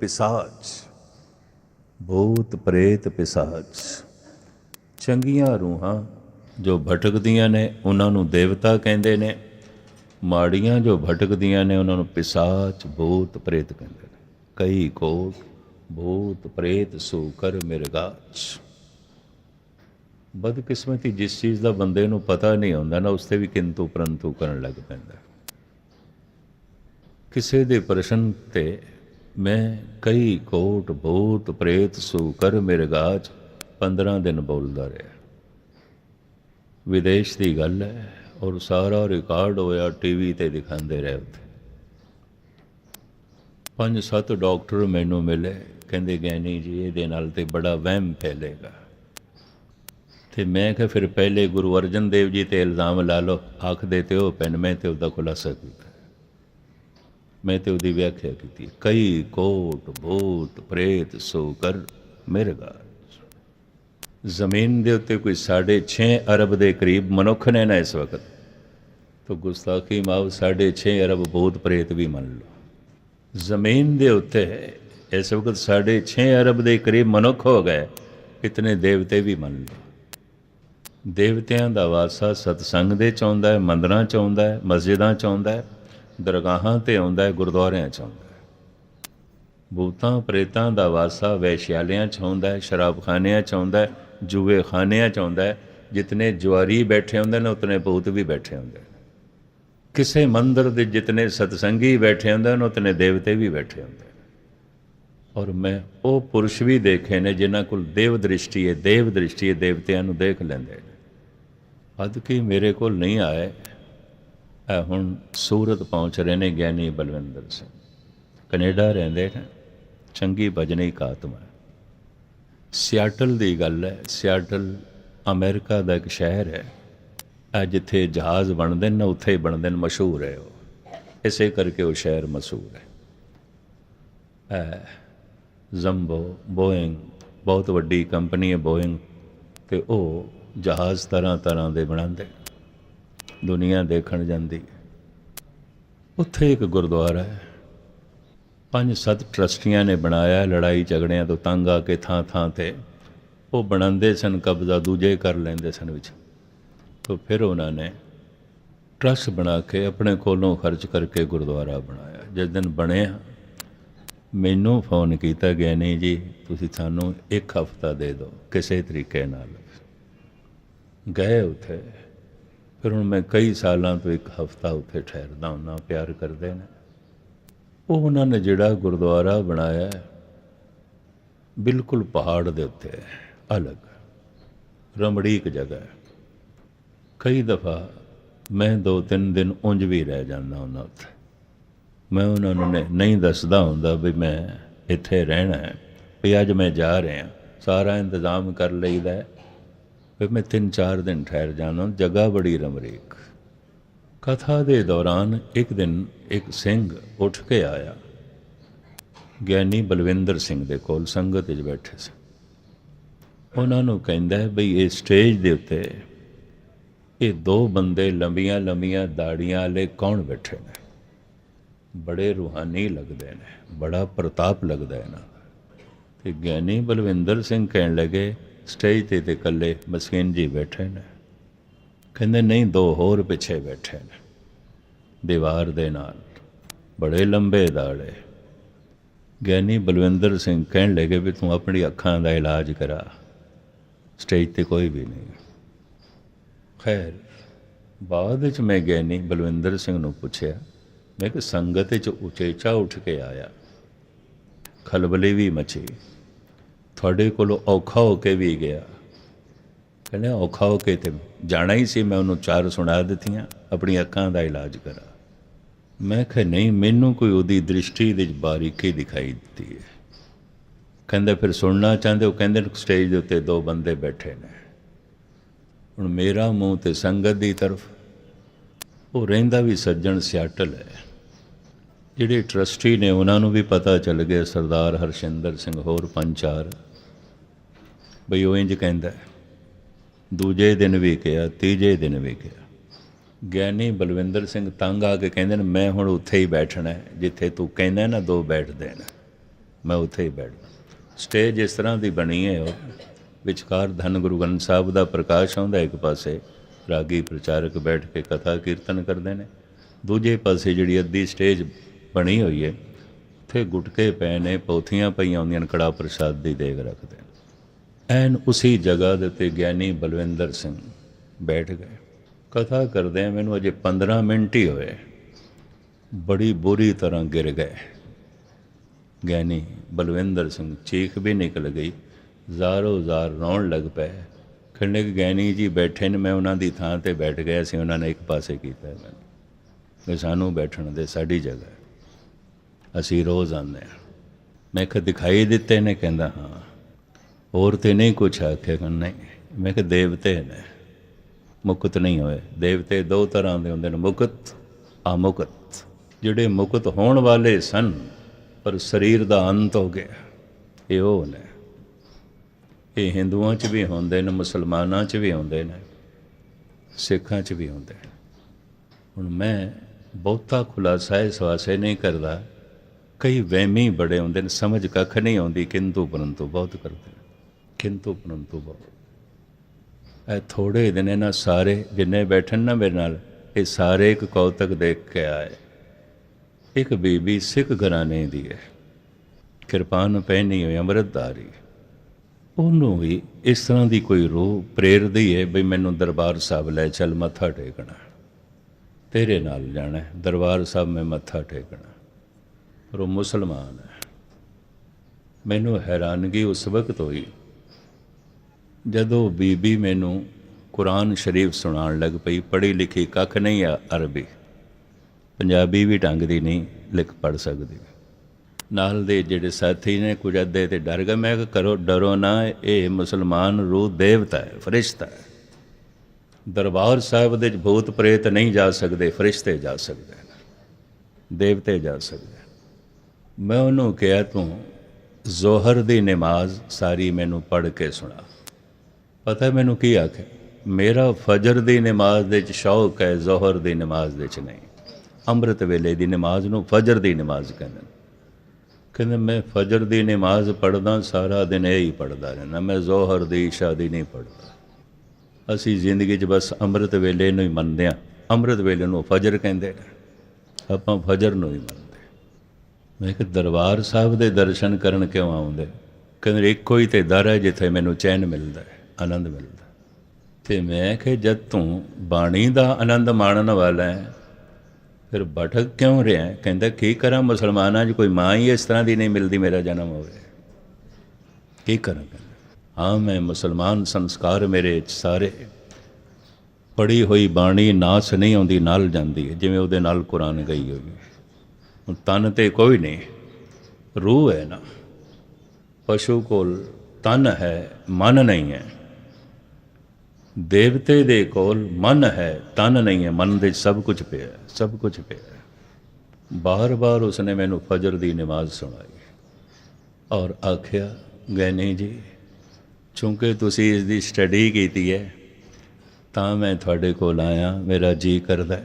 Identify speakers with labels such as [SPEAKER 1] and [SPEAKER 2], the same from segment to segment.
[SPEAKER 1] ਪਿਸਾਚ ਭੂਤ ਪ੍ਰੇਤ ਪਿਸਾਚ ਚੰਗੀਆਂ ਰੂਹਾਂ ਜੋ ਭਟਕਦੀਆਂ ਨੇ, ਉਹਨਾਂ ਨੂੰ ਦੇਵਤਾ ਕਹਿੰਦੇ ਨੇ। ਮਾੜੀਆਂ ਜੋ ਭਟਕਦੀਆਂ ਨੇ, ਉਹਨਾਂ ਨੂੰ ਪਿਸਾਚ ਭੂਤ ਪ੍ਰੇਤ ਕਹਿੰਦੇ ਨੇ। ਕਈ ਕੋਟ ਭੂਤ ਪ੍ਰੇਤ ਸੋ ਕਰ ਮਿਰਗਾਚ ਬਦਕਿਸਮਤੀ ਜਿਸ ਚੀਜ਼ ਦਾ ਬੰਦੇ ਨੂੰ ਪਤਾ ਨਹੀਂ ਹੁੰਦਾ ਨਾ, ਉਸ ਤੇ ਵੀ ਕਿੰਤੂ ਪਰੰਤੂ ਕਰਨ ਲੱਗ ਪੈਂਦਾ। ਕਿਸੇ ਦੇ ਪ੍ਰਸ਼ਨ ਤੇ ਮੈਂ ਕਈ ਕੋਟ ਭੂਤ ਪ੍ਰੇਤ ਸੂ ਕਰ ਮੇਰੇ ਮਿਰਗਾਚ 15 ਦਿਨ ਬੋਲਦਾ ਰਿਹਾ। ਵਿਦੇਸ਼ ਦੀ ਗੱਲ ਹੈ ਔਰ ਸਾਰਾ ਰਿਕਾਰਡ ਹੋਇਆ ਟੀਵੀ ਤੇ ਦਿਖਾਉਂਦੇ ਰਹੇ ਉੱਥੇ। ਪੰਜ ਸੱਤ ਡਾਕਟਰ ਮੈਨੂੰ ਮਿਲੇ, ਕਹਿੰਦੇ ਗੈਨੀ ਜੀ, ਇਹਦੇ ਨਾਲ ਤੇ ਬੜਾ ਵਹਿਮ ਫੈਲੇਗਾ। ਤੇ ਮੈਂ ਕਿਹਾ, ਫਿਰ ਪਹਿਲੇ ਗੁਰੂ ਅਰਜਨ ਦੇਵ ਜੀ ਤੇ ਇਲਜ਼ਾਮ ਲਾ ਲਓ, ਆਖਦੇ ਤੇ ਉਹ ਪੈਨ, ਮੈਂ ਤੇ ਉਹਦਾ ਖੁਲਾਸਾ ਕੀਤਾ। ਮੈਂ ਤੇ ਉਹਦੀ ਵਿਆਖਿਆ ਕੀਤੀ ਕਈ ਕੋਟ ਭੂਤ ਪ੍ਰੇਤ ਸੋ ਕਰ ਮੇਰੇ ਮਿਰਗਾ ਜ਼ਮੀਨ ਦੇ ਉੱਤੇ ਕੋਈ 6.5 ਅਰਬ ਦੇ ਕਰੀਬ ਮਨੁੱਖ ਨੇ ਨਾ ਇਸ ਵਕਤ। ਤੋ ਗੁਸਤਾਖੀ ਮਾਵ 6.5 ਅਰਬ ਭੂਤ ਪ੍ਰੇਤ ਵੀ ਮੰਨ ਲਓ। ਜ਼ਮੀਨ ਦੇ ਉੱਤੇ ਇਸ ਵਕਤ 6.5 ਅਰਬ ਦੇ ਕਰੀਬ ਮਨੁੱਖ ਹੋ ਗਏ, ਇਤਨੇ ਦੇਵਤੇ ਵੀ ਮੰਨ ਲਓ। ਦੇਵਤਿਆਂ ਦਾ ਵਾਸਾ ਸਤਸੰਗ ਦੇ ਚ ਆਉਂਦਾ ਹੈ, ਮੰਦਰਾਂ ਚ ਆਉਂਦਾ ਹੈ, ਮਸਜਿਦਾਂ ਚ ਆਉਂਦਾ ਹੈ। ਦਰਗਾਹਾਂ ਤੇ ਆਉਂਦਾ ਹੈ, ਗੁਰਦੁਆਰਿਆਂ ਚ ਆਉਂਦਾ ਹੈ। ਭੂਤਾਂ ਪ੍ਰੇਤਾਂ ਦਾ ਵਾਸਾ ਵੈਸ਼ਿਆਲਿਆਂ ਚ ਆਉਂਦਾ ਹੈ, ਸ਼ਰਾਬਖਾਨਿਆਂ ਚ ਆਉਂਦਾ ਹੈ ਜੂਏ ਖਾਨਿਆਂ ਚ ਆਉਂਦਾ ਹੈ। ਜਿਤਨੇ ਜੁਆਰੀ ਬੈਠੇ ਹੁੰਦੇ ਨੇ, ਉਤਨੇ ਭੂਤ ਵੀ ਬੈਠੇ ਹੁੰਦੇ ਨੇ। ਕਿਸੇ ਮੰਦਰ ਦੇ ਜਿਤਨੇ ਸਤਸੰਗੀ ਬੈਠੇ ਹੁੰਦੇ ਨੇ, ਉਤਨੇ ਦੇਵਤੇ ਵੀ ਬੈਠੇ ਹੁੰਦੇ ਨੇ। ਔਰ ਮੈਂ ਉਹ ਪੁਰਸ਼ ਵੀ ਦੇਖੇ ਨੇ, ਜਿਨ੍ਹਾਂ ਕੋਲ ਦੇਵ ਦ੍ਰਿਸ਼ਟੀ ਹੈ, ਦੇਵ ਦ੍ਰਿਸ਼ਟੀ ਹੈ, ਦੇਵਤਿਆਂ ਨੂੰ ਦੇਖ ਲੈਂਦੇ ਨੇ। ਅਦ ਕੀ ਮੇਰੇ ਕੋਲ ਨਹੀਂ ਆਏ ਹੁਣ ਸੂਰਤ ਪਹੁੰਚ ਰਹੇ ਨੇ ਗਿਆਨੀ ਬਲਵਿੰਦਰ ਸਿੰਘ। ਕੈਨੇਡਾ ਰਹਿੰਦੇ ਨੇ। ਚੰਗੀ ਭਜਨੀ ਕਾਤਮਾ ਸਿਆਟਲ ਦੀ ਗੱਲ ਹੈ। ਸਿਆਟਲ ਅਮਰੀਕਾ ਦਾ ਇੱਕ ਸ਼ਹਿਰ ਹੈ। ਆ ਜਿੱਥੇ ਜਹਾਜ਼ ਬਣਦੇ ਨੇ, ਉੱਥੇ ਹੀ ਬਣਦੇ ਨੇ, ਮਸ਼ਹੂਰ ਹੈ ਉਹ। ਇਸੇ ਕਰਕੇ ਉਹ ਸ਼ਹਿਰ ਮਸ਼ਹੂਰ ਹੈ। ਇਹ ਜ਼ੰਬੋ, ਬੋਇੰਗ, ਬਹੁਤ ਵੱਡੀ ਕੰਪਨੀ ਹੈ ਬੋਇੰਗ। ਤੇ ਉਹ ਜਹਾਜ਼ ਤਰ੍ਹਾਂ ਤਰ੍ਹਾਂ ਦੇ ਬਣਾਉਂਦੇ ਦੁਨੀਆ ਦੇਖਣ ਜਾਂਦੀ। ਉੱਥੇ ਇੱਕ ਗੁਰਦੁਆਰਾ ਹੈ। ਪੰਜ ਸੱਤ ਟਰਸਟੀਆਂ ਨੇ ਬਣਾਇਆ ਲੜਾਈ ਝਗੜਿਆਂ ਤੋਂ ਤੰਗ ਆ ਕੇ ਥਾਂ ਥਾਂ ਤੇ। ਉਹ ਬਣਾਉਂਦੇ ਸਨ, ਕਬਜ਼ਾ ਦੂਜੇ ਕਰ ਲੈਂਦੇ ਸਨ ਵਿੱਚ। ਤੋਂ ਫਿਰ ਉਹਨਾਂ ਨੇ ਟਰਸਟ ਬਣਾ ਕੇ ਆਪਣੇ ਕੋਲੋਂ ਖਰਚ ਕਰਕੇ ਗੁਰਦੁਆਰਾ ਬਣਾਇਆ। ਜਿਸ ਦਿਨ ਬਣਿਆ, ਮੈਨੂੰ ਫੋਨ ਕੀਤਾ ਗਿਆ, ਨਹੀਂ ਜੀ, ਤੁਸੀਂ ਸਾਨੂੰ ਇੱਕ ਹਫਤਾ ਦੇ ਦਿਓ, ਕਿਸੇ ਤਰੀਕੇ ਨਾਲ। ਗਏ ਉੱਥੇ। ਫਿਰ ਹੁਣ ਮੈਂ ਕਈ ਸਾਲਾਂ ਤੋਂ ਇੱਕ ਹਫਤਾ ਉੱਥੇ ਠਹਿਰਦਾ ਹੁੰਦਾ, ਪਿਆਰ ਕਰਦੇ ਨੇ। ਉਹ ਉਹਨਾਂ ਨੇ ਜਿਹੜਾ ਗੁਰਦੁਆਰਾ ਬਣਾਇਆ ਬਿਲਕੁਲ ਪਹਾੜ ਦੇ ਉੱਤੇ ਅਲੱਗ। ਰਮੜੀਕ ਜਗ੍ਹਾ ਹੈ। ਕਈ ਦਫਾ ਮੈਂ ਦੋ ਤਿੰਨ ਦਿਨ ਉਂਝ ਵੀ ਰਹਿ ਜਾਂਦਾ ਉਹਨਾਂ ਉੱਥੇ। ਮੈਂ ਉਹਨਾਂ ਨੂੰ ਨਹੀਂ ਦੱਸਦਾ ਹੁੰਦਾ ਵੀ ਮੈਂ ਇੱਥੇ ਰਹਿਣਾ ਹੈ, ਵੀ ਅੱਜ ਮੈਂ ਜਾ ਰਿਹਾ, ਸਾਰਾ ਇੰਤਜ਼ਾਮ ਕਰ ਲਈਦਾ ਹੈ ਵੀ ਮੈਂ ਤਿੰਨ ਚਾਰ ਦਿਨ ਠਹਿਰ ਜਾਣਾ, ਜਗ੍ਹਾ ਬੜੀ ਰਮਰੀਕ। ਕਥਾ ਦੇ ਦੌਰਾਨ ਇੱਕ ਦਿਨ ਇੱਕ ਸਿੰਘ ਉੱਠ ਕੇ ਆਇਆ। ਗਿਆਨੀ ਬਲਵਿੰਦਰ ਸਿੰਘ ਦੇ ਕੋਲ ਸੰਗਤ ਵਿੱਚ ਬੈਠੇ ਸੀ। ਉਹਨਾਂ ਨੂੰ ਕਹਿੰਦਾ ਹੈ, ਬਈ ਇਹ ਸਟੇਜ ਦੇ ਉੱਤੇ ਇਹ ਦੋ ਬੰਦੇ ਲੰਬੀਆਂ ਲੰਬੀਆਂ ਦਾੜੀਆਂ ਵਾਲੇ ਕੌਣ ਬੈਠੇ ਨੇ? ਬੜੇ ਰੂਹਾਨੀ ਲੱਗਦੇ ਨੇ, ਬੜਾ ਪ੍ਰਤਾਪ ਲੱਗਦਾ ਇਹਨਾਂ ਦਾ। ਤੇ ਗਿਆਨੀ ਬਲਵਿੰਦਰ ਸਿੰਘ ਕਹਿਣ ਲੱਗੇ ਸਟੇਜ ਤੇ ਤੇ ਇਕੱਲੇ ਮਸਕੀਨ ਜੀ ਬੈਠੇ ਨੇ। ਕਹਿੰਦੇ, ਨਹੀਂ, ਦੋ ਹੋਰ ਪਿੱਛੇ ਬੈਠੇ ਨੇ, ਦੀਵਾਰ ਦੇ ਨਾਲ, ਬੜੇ ਲੰਬੇ ਦਾੜੇ। ਗਿਆਨੀ ਬਲਵਿੰਦਰ ਸਿੰਘ ਕਹਿਣ ਲੱਗੇ ਵੀ ਤੂੰ ਆਪਣੀ ਅੱਖਾਂ ਦਾ ਇਲਾਜ ਕਰਾ, ਸਟੇਜ ਤੇ ਕੋਈ ਵੀ ਨਹੀਂ। ਖੈਰ, ਬਾਅਦ ਵਿੱਚ ਮੈਂ ਗਿਆਨੀ ਬਲਵਿੰਦਰ ਸਿੰਘ ਨੂੰ ਪੁੱਛਿਆ, ਮੈਂ ਕਿ ਸੰਗਤ ਵਿੱਚ ਉਚੇਚਾ ਉੱਠ ਕੇ ਆਇਆ। ਖਲਬਲੀ ਵੀ ਮਚੀ। ਤੁਹਾਡੇ ਕੋਲੋਂ ਔਖਾ ਹੋ ਕੇ ਵੀ ਗਿਆ। ਕਹਿੰਦੇ, ਔਖਾ ਹੋ ਕੇ ਤੇ ਜਾਣਾ ਹੀ ਸੀ, ਮੈਂ ਉਹਨੂੰ ਚਾਰ ਸੁਣਾ ਦਿੱਤੀਆਂ ਆਪਣੀ ਅੱਖਾਂ ਦਾ ਇਲਾਜ ਕਰਾ। ਮੈਂ ਕਿਹਾ, ਨਹੀਂ, ਮੈਨੂੰ ਕੋਈ ਉਹਦੀ ਦ੍ਰਿਸ਼ਟੀ ਦੇ ਵਿੱਚ ਬਾਰੀਕੀ ਦਿਖਾਈ ਦਿੱਤੀ ਹੈ। ਕਹਿੰਦੇ, ਫਿਰ ਸੁਣਨਾ ਚਾਹੁੰਦੇ ਉਹ ਕਹਿੰਦੇ ਨੇ ਸਟੇਜ ਦੇ ਉੱਤੇ ਦੋ ਬੰਦੇ ਬੈਠੇ ਨੇ। ਹੁਣ ਮੇਰਾ ਮੂੰਹ ਤੇ ਸੰਗਤ ਦੀ ਤਰਫ, ਉਹ ਰਹਿੰਦਾ ਵੀ ਸੱਜਣ ਸਿਆਟਲ ਹੈ। ਜਿਹੜੇ ਟਰਸਟੀ ਨੇ, ਉਹਨਾਂ ਨੂੰ ਵੀ ਪਤਾ ਚੱਲ ਗਿਆ, ਸਰਦਾਰ ਹਰਸ਼ਿੰਦਰ ਸਿੰਘ, ਹੋਰ ਪੰਜ ਚਾਰ। ਬਈ ਉਹ ਇੰਜ ਕਹਿੰਦਾ ਦੂਜੇ ਦਿਨ ਵੀ ਕਿਹਾ ਤੀਜੇ ਦਿਨ ਵੀ ਕਿਹਾ ਗਿਆਨੀ ਬਲਵਿੰਦਰ ਸਿੰਘ ਤੰਗ ਆ ਕੇ ਕਹਿੰਦੇ ਨੇ, ਮੈਂ ਹੁਣ ਉੱਥੇ ਹੀ ਬੈਠਣਾ ਜਿੱਥੇ ਤੂੰ ਕਹਿੰਦਾ ਨਾ ਦੋ ਬੈਠਦੇ ਨੇ ਮੈਂ ਉੱਥੇ ਹੀ ਬੈਠਦਾ ਸਟੇਜ ਇਸ ਤਰ੍ਹਾਂ ਦੀ ਬਣੀ ਹੈ ਉਹ। ਵਿਚਕਾਰ ਧੰਨ ਗੁਰੂ ਗ੍ਰੰਥ ਸਾਹਿਬ ਦਾ ਪ੍ਰਕਾਸ਼ ਆਉਂਦਾ, ਇੱਕ ਪਾਸੇ ਰਾਗੀ ਪ੍ਰਚਾਰਕ ਬੈਠ ਕੇ ਕਥਾ ਕੀਰਤਨ ਕਰਦੇ ਨੇ। ਦੂਜੇ ਪਾਸੇ ਜਿਹੜੀ ਅੱਧੀ ਸਟੇਜ ਬਣੀ ਹੋਈ ਹੈ, ਉੱਥੇ ਗੁਟਕੇ ਪਏ ਨੇ, ਪੌਥੀਆਂ ਪਈਆਂ ਹੁੰਦੀਆਂ ਨੇ, ਕੜਾ ਪ੍ਰਸ਼ਾਦ ਦੀ ਦੇਗ ਰੱਖਦੇ ਨੇ। ਐਨ ਉਸੇ ਜਗ੍ਹਾ ਦੇ ਉੱਤੇ ਗਿਆਨੀ ਬਲਵਿੰਦਰ ਸਿੰਘ ਬੈਠ ਗਏ। ਕਥਾ ਕਰਦੇ ਮੈਨੂੰ ਅਜੇ 15 ਮਿੰਟ ਹੀ ਹੋਏ। ਬੜੀ ਬੁਰੀ ਤਰ੍ਹਾਂ ਗਿਰ ਗਏ। ਗਿਆਨੀ ਬਲਵਿੰਦਰ ਸਿੰਘ ਚੀਖ ਵੀ ਨਿਕਲ ਗਈ। ਜ਼ਾਰੋ ਜ਼ਾਰ ਰੋਣ ਲੱਗ ਪਏ। ਖੰਡੇ ਕਿ ਗਿਆਨੀ ਜੀ ਬੈਠੇ ਨੇ, ਮੈਂ ਉਹਨਾਂ ਦੀ ਥਾਂ ਤੇ ਬੈਠ ਗਿਆ ਸੀ, ਉਹਨਾਂ ਨੇ ਇੱਕ ਪਾਸੇ ਕੀਤਾ ਮੈਨੂੰ ਵੀ ਸਾਨੂੰ ਬੈਠਣ ਦੇ, ਸਾਡੀ ਜਗ੍ਹਾ। ਅਸੀਂ ਰੋਜ਼ ਆਉਂਦੇ ਹਾਂ। ਮੈਂ ਕਿਹਾ, ਦਿਖਾਈ ਦਿੱਤੇ ਨੇ? ਕਹਿੰਦਾ, ਹਾਂ। ਹੋਰ ਤੇ ਨਹੀਂ ਕੁਛ ਆਖਿਆ ਕਿ ਨਹੀਂ। ਮੈਂ ਕਿਹਾ, ਦੇਵਤੇ ਨੇ। ਮੁਕਤ ਨਹੀਂ ਹੋਏ। ਦੇਵਤੇ ਦੋ ਤਰ੍ਹਾਂ ਦੇ ਹੁੰਦੇ ਨੇ, ਮੁਕਤ, ਅਮੁਕਤ। ਜਿਹੜੇ ਮੁਕਤ ਹੋਣ ਵਾਲੇ ਸਨ, ਪਰ ਸਰੀਰ ਦਾ ਅੰਤ ਹੋ ਗਿਆ। ਇਹ ਉਹ ਨੇ। ਇਹ ਹਿੰਦੂਆਂ 'ਚ ਵੀ ਹੁੰਦੇ ਨੇ, ਮੁਸਲਮਾਨਾਂ 'ਚ ਵੀ ਹੁੰਦੇ ਨੇ, ਸਿੱਖਾਂ 'ਚ ਵੀ ਹੁੰਦੇ ਨੇ। ਹੁਣ ਮੈਂ ਬਹੁਤਾ ਖੁਲਾਸਾ ਇਸ ਵਾਸਤੇ ਨਹੀਂ ਕਰਦਾ। ਕਈ ਵਹਿਮੀ ਬੜੇ ਹੁੰਦੇ ਨੇ, ਸਮਝ ਕੱਖ ਨਹੀਂ ਆਉਂਦੀ, ਕਿੰਤੂ ਪਰੰਤੂ ਬਹੁਤ ਕਰਦੇ ਕਿੰਤੂ ਪਰੰਤੂ ਬਹੁਤ ਇਹ ਥੋੜੇ ਦਿਨ ਇਹਨਾਂ ਸਾਰੇ ਜਿੰਨੇ ਬੈਠਣ ਨਾ ਮੇਰੇ ਨਾਲ, ਇਹ ਸਾਰੇ ਇੱਕ ਕੌਤਕ ਦੇਖ ਕੇ ਆਏ। ਇੱਕ ਬੀਬੀ ਸਿੱਖ ਘਰਾਣੇ ਦੀ ਹੈ। ਕਿਰਪਾਨ ਪਹਿਨੀ ਹੋਈ ਅੰਮ੍ਰਿਤਧਾਰੀ। ਉਹਨੂੰ ਵੀ ਇਸ ਤਰ੍ਹਾਂ ਦੀ ਕੋਈ ਰੂਹ ਪ੍ਰੇਰਦੀ ਹੈ ਬਈ ਮੈਨੂੰ ਦਰਬਾਰ ਸਾਹਿਬ ਲੈ ਚੱਲ, ਮੱਥਾ ਟੇਕਣਾ। ਤੇਰੇ ਨਾਲ ਜਾਣਾ ਦਰਬਾਰ ਸਾਹਿਬ ਮੈਂ ਮੱਥਾ ਟੇਕਣਾ। ਪਰ ਉਹ ਮੁਸਲਮਾਨ ਹੈ। ਮੈਨੂੰ ਹੈਰਾਨਗੀ ਉਸ ਵਕਤ ਹੋਈ। ਜਦੋਂ ਬੀਬੀ ਮੈਨੂੰ ਕੁਰਾਨ ਸ਼ਰੀਫ ਸੁਣਾਉਣ ਲੱਗ ਪਈ, ਪੜ੍ਹੀ ਲਿਖੀ ਕੱਖ ਨਹੀਂ ਆ ਅਰਬੀ, ਪੰਜਾਬੀ ਵੀ ਢੰਗ ਦੀ ਨਹੀਂ ਲਿਖ ਪੜ ਸਕਦੀ। ਨਾਲ ਦੇ ਜਿਹੜੇ ਸਾਥੀ ਨੇ ਕੁਝ ਅੱਧੇ ਤੇ ਡਰ ਗਏ, ਮੈਂ ਕਿਹਾ, ਕਰੋ, ਡਰੋ ਨਾ, ਇਹ ਮੁਸਲਮਾਨ ਰੂਹ ਦੇਵਤਾ ਹੈ, ਫਰਿਸ਼ਤਾ ਹੈ। ਦਰਬਾਰ ਸਾਹਿਬ ਦੇ ਵਿੱਚ ਭੂਤ ਪ੍ਰੇਤ ਨਹੀਂ ਜਾ ਸਕਦੇ, ਫਰਿਸ਼ਤੇ ਜਾ ਸਕਦੇ ਦੇਵਤੇ ਜਾ ਸਕਦੇ ਮੈਂ ਉਹਨੂੰ ਕਿਹਾ, ਤੂੰ ਜ਼ੋਹਰ ਦੀ ਨਮਾਜ਼ ਸਾਰੀ ਮੈਨੂੰ ਪੜ੍ਹ ਕੇ ਸੁਣਾ। ਪਤਾ ਮੈਨੂੰ ਕੀ ਆਖੇ? ਮੇਰਾ ਫਜਰ ਦੀ ਨਮਾਜ਼ ਦੇ ਵਿੱਚ ਸ਼ੌਕ ਹੈ, ਜ਼ੋਹਰ ਦੀ ਨਮਾਜ਼ ਦੇ ਵਿੱਚ ਨਹੀਂ। ਅੰਮ੍ਰਿਤ ਵੇਲੇ ਦੀ ਨਮਾਜ਼ ਨੂੰ ਫਜਰ ਦੀ ਨਮਾਜ਼ ਕਹਿੰਦੇ ਨੇ। ਕਹਿੰਦੇ, ਮੈਂ ਫਜਰ ਦੀ ਨਮਾਜ਼ ਪੜਦਾ ਸਾਰਾ ਦਿਨ ਇਹ ਹੀ ਪੜਦਾ ਰਹਿੰਦਾ। ਮੈਂ ਜ਼ੋਹਰ ਦੀ, ਇਸ਼ਾ ਦੀ ਨਹੀਂ ਪੜਦਾ ਅਸੀਂ ਜ਼ਿੰਦਗੀ 'ਚ ਬਸ ਅੰਮ੍ਰਿਤ ਵੇਲੇ ਨੂੰ ਹੀ ਮੰਨਦੇ ਹਾਂ। ਅੰਮ੍ਰਿਤ ਵੇਲੇ ਨੂੰ ਫਜਰ ਕਹਿੰਦੇ ਨੇ। ਆਪਾਂ ਫਜਰ ਨੂੰ ਹੀ ਮੰਨਦੇ ਮੈਂ ਕਿ ਦਰਬਾਰ ਸਾਹਿਬ ਦੇ ਦਰਸ਼ਨ ਕਰਨ ਕਿਉਂ ਆਉਂਦੇ? ਕਹਿੰਦੇ, ਇੱਕੋ ਹੀ ਤੇ ਦਰ ਹੈ ਜਿੱਥੇ ਮੈਨੂੰ ਚੈਨ ਮਿਲਦਾ ਹੈ। ਆਨੰਦ ਮਿਲਦਾ। ਹੈ। ਤੇ ਮੈਂ ਕਿ ਜਦ ਤੂੰ ਬਾਣੀ ਦਾ ਆਨੰਦ ਮਾਣਨ ਵਾਲਾ ਹੈ, ਫਿਰ ਭਟਕ ਕਿਉਂ ਰਿਹਾ? ਕਹਿੰਦਾ, ਕੀ ਕਰਾਂ ਮੁਸਲਮਾਨਾਂ 'ਚ? ਕੋਈ ਮਾਂ ਹੀ ਇਸ ਤਰ੍ਹਾਂ ਦੀ ਨਹੀਂ ਮਿਲਦੀ, ਮੇਰਾ ਜਨਮ ਹੋਵੇ। ਕੀ ਕਰਾਂ ਕਹਿੰਦਾ? ਹਾਂ, ਮੈਂ ਮੁਸਲਮਾਨ ਸੰਸਕਾਰ ਮੇਰੇ ਸਾਰੇ। ਪੜੀ ਹੋਈ ਬਾਣੀ ਨਾਸ ਨਹੀਂ ਆਉਂਦੀ, ਨਾਲ ਜਾਂਦੀ ਹੈ। ਜਿਵੇਂ ਉਹਦੇ ਨਾਲ ਕੁਰਾਨ ਗਈ ਹੋਈ ਹੈ। ਹੁਣ ਤਨ ਤੇ ਕੋਈ ਨਹੀਂ। ਰੂਹ ਹੈ ਨਾ। ਪਸ਼ੂ ਕੋਲ ਤਨ ਹੈ, ਮਨ ਨਹੀਂ ਹੈ। ਦੇਵਤੇ ਦੇ ਕੋਲ ਮਨ ਹੈ, ਤਨ ਨਹੀਂ ਹੈ, ਮਨ ਦੇ ਸਭ ਕੁਝ ਪਿਆ ਸਭ ਕੁਝ ਪਿਆ ਹੈ। ਬਾਰ-ਬਾਰ ਉਸਨੇ ਮੈਨੂੰ ਫਜਰ ਦੀ ਨਮਾਜ਼ ਸੁਣਾਈ ਔਰ ਆਖਿਆ ਗੈਨੀ ਜੀ, ਚੂੰਕਿ ਤੁਸੀਂ ਇਸ ਦੀ ਸਟੱਡੀ ਕੀਤੀ ਹੈ, ਤਾਂ ਮੈਂ ਤੁਹਾਡੇ ਕੋਲ ਆਇਆ, ਮੇਰਾ ਜੀ ਕਰਦਾ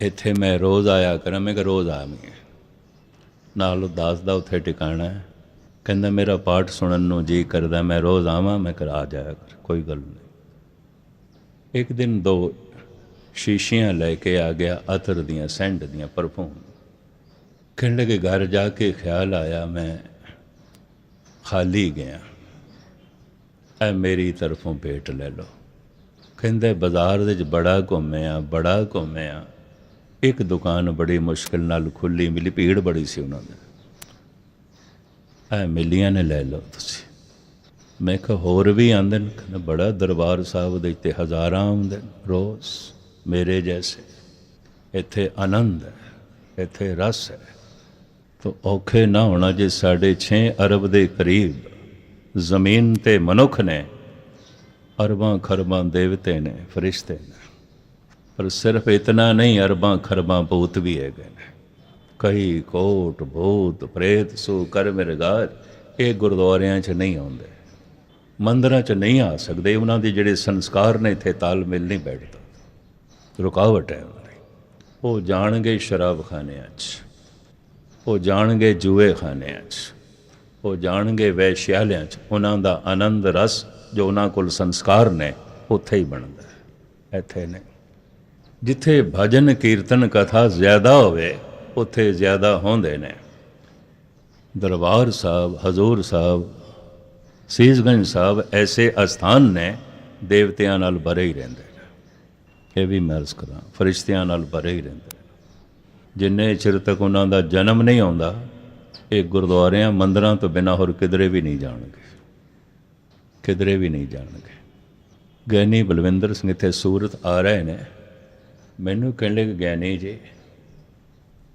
[SPEAKER 1] ਇੱਥੇ ਮੈਂ ਰੋਜ਼ ਆਇਆ ਕਰਾਂ, ਮੈਂ ਕਿ ਰੋਜ਼ ਆਵਾਂਗੇ ਨਾਲ ਉਦਾਸ ਦਾ ਉੱਥੇ ਟਿਕਾਣਾ ਹੈ, ਕਹਿੰਦਾ, ਮੇਰਾ ਪਾਠ ਸੁਣਨ ਨੂੰ ਜੀ ਕਰਦਾ, ਮੈਂ ਰੋਜ਼ ਆਵਾਂ, ਮੈਂ ਕਰਾ ਜਾਇਆ ਕਰ, ਕੋਈ ਗੱਲ ਨਹੀਂ। ਇੱਕ ਦਿਨ ਦੋ ਸ਼ੀਸ਼ੀਆਂ ਲੈ ਕੇ ਆ ਗਿਆ ਅਤਰ ਦੀਆਂ ਸੈਂਡ ਦੀਆਂ ਪਰਫਿਊਮ। ਕਹਿਣ ਲੱਗੇ ਘਰ ਜਾ ਕੇ ਖਿਆਲ ਆਇਆ, ਮੈਂ ਖਾਲੀ ਗਿਆ। ਐ ਮੇਰੀ ਤਰਫੋਂ ਭੇਟ ਲੈ ਲਓ। ਕਹਿੰਦੇ, ਬਾਜ਼ਾਰ ਦੇ ਵਿੱਚ ਬੜਾ ਘੁੰਮਿਆ ਬੜਾ ਘੁੰਮਿਆ। ਇੱਕ ਦੁਕਾਨ ਬੜੀ ਮੁਸ਼ਕਲ ਨਾਲ ਖੁੱਲੀ ਮਿਲੀ, ਭੀੜ ਬੜੀ ਸੀ ਉਹਨਾਂ ਦੀ। ਐ ਮਿਲੀਆਂ ਨੇ ਲੈ ਲਓ ਤੁਸੀਂ। ਮੈਂ ਕਿਹਾ, ਹੋਰ ਵੀ ਆਉਂਦੇ ਨੇ? ਕਹਿੰਦਾ, ਬੜਾ ਦਰਬਾਰ ਸਾਹਿਬ ਦੇ ਇੱਥੇ ਹਜ਼ਾਰਾਂ ਆਉਂਦੇ ਨੇ। ਰੋਜ਼ ਮੇਰੇ ਜੈਸੇ। ਇੱਥੇ ਆਨੰਦ ਹੈ, ਇੱਥੇ ਰਸ ਹੈ। ਤੋ ਔਖੇ ਨਾ ਹੋਣਾ ਜੇ ਸਾਡੇ 6 ਅਰਬ ਦੇ ਕਰੀਬ ਜ਼ਮੀਨ ਤੇ ਮਨੁੱਖ ਨੇ, ਅਰਬਾਂ ਖਰਬਾਂ ਦੇਵਤੇ ਨੇ, ਫਰਿਸ਼ਤੇ ਨੇ। ਪਰ ਸਿਰਫ ਇਤਨਾ ਨਹੀਂ, ਅਰਬਾਂ ਖਰਬਾਂ ਭੂਤ ਵੀ ਹੈਗੇ ਨੇ। ਕਈ ਕੋਟ, ਭੂਤ, ਪ੍ਰੇਤ, ਸੂ, ਕਰ ਮਿਰਗਾਰ ਇਹ ਗੁਰਦੁਆਰਿਆਂ 'ਚ ਨਹੀਂ ਆਉਂਦੇ। ਮੰਦਰਾਂ 'ਚ ਨਹੀਂ ਆ ਸਕਦੇ, ਉਹਨਾਂ ਦੇ ਜਿਹੜੇ ਸੰਸਕਾਰ ਨੇ ਇੱਥੇ ਤਾਲਮੇਲ ਨਹੀਂ ਬੈਠਦਾ। ਰੁਕਾਵਟ ਹੈ ਉਹਨਾਂ ਦੀ। ਉਹ ਜਾਣਗੇ ਸ਼ਰਾਬਖਾਨਿਆਂ 'ਚ, ਉਹ ਜਾਣਗੇ ਜੂਏ ਖਾਨਿਆਂ 'ਚ, ਉਹ ਜਾਣਗੇ ਵੈਸ਼ਿਆਲਿਆਂ 'ਚ। ਉਹਨਾਂ ਦਾ ਆਨੰਦ ਰਸ ਜੋ ਉਹਨਾਂ ਕੋਲ ਸੰਸਕਾਰ ਨੇ, ਉੱਥੇ ਹੀ ਬਣਦਾ ਹੈ, ਇੱਥੇ ਨਹੀਂ। ਜਿੱਥੇ ਭਜਨ ਕੀਰਤਨ ਕਥਾ ਜ਼ਿਆਦਾ ਹੋਵੇ, ਉੱਥੇ ਜ਼ਿਆਦਾ ਹੁੰਦੇ ਨੇ। ਦਰਬਾਰ ਸਾਹਿਬ, ਹਜ਼ੂਰ ਸਾਹਿਬ ਸੀਸਗੰਜ ਸਾਹਿਬ ਐਸੇ ਅਸਥਾਨ ਨੇ, ਦੇਵਤਿਆਂ ਨਾਲ ਭਰੇ ਹੀ ਰਹਿੰਦੇ ਨੇ। ਇਹ ਵੀ ਮੈਂ ਅਰਜ਼ ਕਰਾਂ, ਫਰਿਸ਼ਤਿਆਂ ਨਾਲ ਭਰੇ ਹੀ ਰਹਿੰਦੇ ਨੇ। ਜਿੰਨੇ ਚਿਰ ਤੱਕ ਉਹਨਾਂ ਦਾ ਜਨਮ ਨਹੀਂ ਆਉਂਦਾ, ਇਹ ਗੁਰਦੁਆਰਿਆਂ, ਮੰਦਰਾਂ ਤੋਂ ਬਿਨਾਂ ਹੋਰ ਕਿਧਰੇ ਵੀ ਨਹੀਂ ਜਾਣਗੇ। ਕਿਧਰੇ ਵੀ ਨਹੀਂ ਜਾਣਗੇ। ਗਿਆਨੀ ਬਲਵਿੰਦਰ ਸਿੰਘ ਇੱਥੇ ਸੂਰਤ ਆ ਰਹੇ ਨੇ। ਮੈਨੂੰ ਕਹਿਣ ਲੱਗੇ ਗਿਆਨੀ ਜੀ,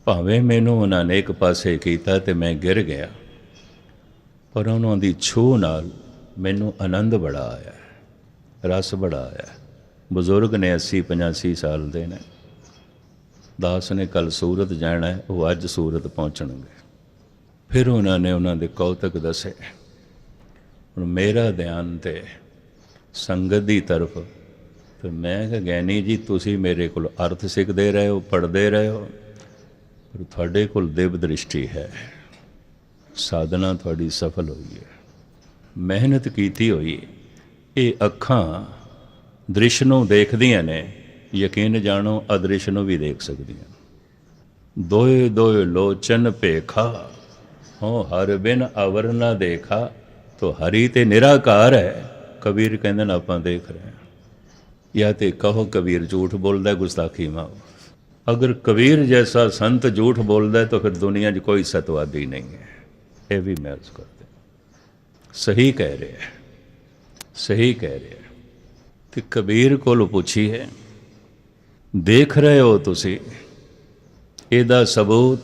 [SPEAKER 1] ਭਾਵੇਂ ਮੈਨੂੰ ਉਹਨਾਂ ਨੇ ਇੱਕ ਪਾਸੇ ਕੀਤਾ ਤੇ ਮੈਂ ਗਿਰ ਗਿਆ ਪਰ ਉਹਨਾਂ ਦੀ ਛੂਹ ਨਾਲ ਮੈਨੂੰ ਆਨੰਦ ਬੜਾ ਆਇਆ, ਰਸ ਬੜਾ ਆਇਆ। ਬਜ਼ੁਰਗ ਨੇ 80 85 ਸਾਲ ਦੇ ਨੇ। ਦਾਸ ਨੇ ਕੱਲ ਸੂਰਤ ਜਾਣਾ, ਉਹ ਅੱਜ ਸੂਰਤ ਪਹੁੰਚਣਗੇ। ਫਿਰ ਉਹਨਾਂ ਨੇ ਉਹਨਾਂ ਦੇ ਕੌਤਕ ਦੱਸੇ, ਹੁਣ ਮੇਰਾ ਧਿਆਨ ਤੇ ਸੰਗਤ ਦੀ ਤਰਫ, ਤੇ ਮੈਂ ਕਿਹਾ ਗਿਆਨੀ ਜੀ, ਤੁਸੀਂ ਮੇਰੇ ਕੋਲ ਅਰਥ ਸਿੱਖਦੇ ਰਹੇ ਹੋ, ਪੜ੍ਹਦੇ ਰਹੇ ਹੋ, ਪਰ ਤੁਹਾਡੇ ਕੋਲ ਦਿਵ ਦ੍ਰਿਸ਼ਟੀ ਹੈ। ਸਾਧਨਾ ਤੁਹਾਡੀ ਸਫਲ ਹੋਈ ਹੈ। ਮਿਹਨਤ ਕੀਤੀ ਹੋਈ ਹੈ। ਇਹ ਅੱਖਾਂ ਦ੍ਰਿਸ਼ ਨੂੰ ਦੇਖਦੀਆਂ ਨੇ, ਯਕੀਨ ਜਾਣੋ ਅਦ੍ਰਿਸ਼ ਨੂੰ ਵੀ ਦੇਖ ਸਕਦੀਆਂ। ਦੋਏ ਦੋਏ ਲੋਚਨ ਭੇਖਾ ਹੋ ਹਰ ਬਿਨ ਅਵਰ ਨਾ ਦੇਖਾ, ਤੋ ਹਰੀ ਤੇ ਨਿਰਾਕਾਰ ਹੈ, ਕਬੀਰ ਕਹਿੰਦੇ ਨੇ ਆਪਾਂ ਦੇਖ ਰਹੇ ਹਾਂ। ਜਾਂ ਤੇ ਕਹੋ ਕਬੀਰ ਝੂਠ ਬੋਲਦਾ, ਗੁਸਤਾਖੀ ਮਾਓ ਅਗਰ ਕਬੀਰ ਜੈਸਾ ਸੰਤ ਝੂਠ ਬੋਲਦਾ, ਤਾਂ ਫਿਰ ਦੁਨੀਆ 'ਚ ਕੋਈ ਸਤਵਾਦੀ ਨਹੀਂ ਹੈ। ਇਹ ਵੀ ਮੈਂ ਅਰਜ਼ ਕਰਦੇ ਸਹੀ ਕਹਿ ਰਿਹਾ ਹੈ। ਸਹੀ ਕਹਿ ਰਿਹਾ ਹੈ ਤੇ ਕਬੀਰ ਕੋਲ ਪੁੱਛੀ ਹੈ, ਦੇਖ ਰਹੇ ਹੋ ਤੁਸੀਂ, ਇਹਦਾ ਸਬੂਤ?